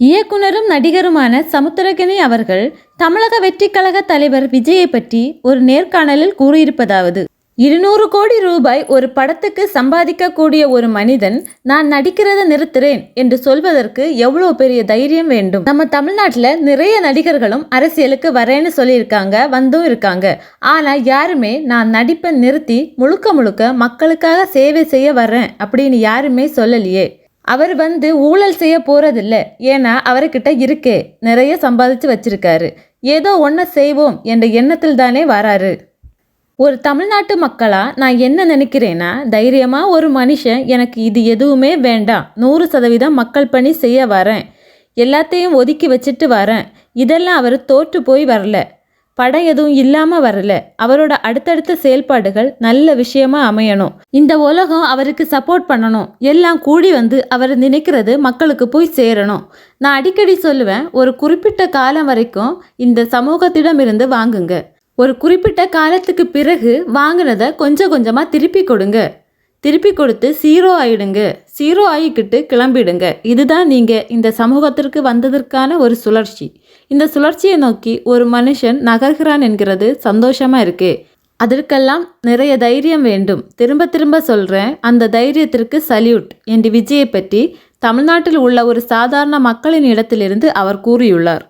இயக்குனரும் நடிகருமான சமுத்திரகனி அவர்கள் தமிழக வெற்றிக்கழக தலைவர் விஜயை பற்றி ஒரு நேர்காணலில் கூறியிருப்பதாவது இருநூறு கோடி ரூபாய் ஒரு படத்துக்கு சம்பாதிக்கக்கூடிய ஒரு மனிதன் நான் நடிக்கிறத நிறுத்துறேன் என்று சொல்வதற்கு எவ்வளோ பெரிய தைரியம் வேண்டும்? நம்ம தமிழ்நாட்டில் நிறைய நடிகர்களும் அரசியலுக்கு வரேன்னு சொல்லியிருக்காங்க வந்தும் இருக்காங்க. ஆனால் யாருமே நான் நடிப்பை நிறுத்தி முழுக்க முழுக்க மக்களுக்காக சேவை செய்ய வர்றேன் அப்படின்னு யாருமே சொல்லலையே. அவர் வந்து ஊழல் செய்ய போகிறதில்ல ஏன்னா அவர்கிட்ட இருக்கே. நிறைய சம்பாதிச்சு வச்சிருக்காரு. ஏதோ ஒன்றை செய்வோம் என்ற எண்ணத்தில் தானே வராரு. ஒரு தமிழ்நாட்டு மக்களாக நான் என்ன நினைக்கிறேன்னா தைரியமாக ஒரு மனுஷன் எனக்கு இது எதுவுமே வேண்டாம். நூறு சதவீதம் மக்கள் பணி செய்ய வரேன். எல்லாத்தையும் ஒதுக்கி வச்சுட்டு வரேன். இதெல்லாம் அவர் தோற்று போய் வரல. படம் எதுவும் இல்லாம வரல. அவரோட அடுத்தடுத்த செயல்பாடுகள் நல்ல விஷயமா அமையணும். இந்த உலகம் அவருக்கு சப்போர்ட் பண்ணணும். எல்லாம் கூடி வந்து அவர் நினைக்கிறது மக்களுக்கு போய் சேரணும். நான் அடிக்கடி சொல்லுவேன் ஒரு குறிப்பிட்ட காலம் வரைக்கும் இந்த சமூகத்திடம் இருந்து வாங்குங்க. ஒரு குறிப்பிட்ட காலத்துக்கு பிறகு வாங்கினதை கொஞ்சம் கொஞ்சமாக திருப்பி கொடுங்க. திருப்பி கொடுத்து சீரோ ஆயிடுங்க. சீரோ ஆகிக்கிட்டு கிளம்பிடுங்க. இதுதான் நீங்கள் இந்த சமூகத்திற்கு வந்ததற்கான ஒரு சுழற்சி. இந்த சுழற்சியை நோக்கி ஒரு மனுஷன் நகர்கிறான் என்கிறது சந்தோஷமாக இருக்கு. அதற்கெல்லாம் நிறைய தைரியம் வேண்டும். திரும்ப திரும்ப சொல்கிறேன் அந்த தைரியத்திற்கு சல்யூட் என்று விஜயை பற்றி தமிழ்நாட்டில் உள்ள ஒரு சாதாரண மக்களின் இடத்திலிருந்து அவர் கூறியுள்ளார்.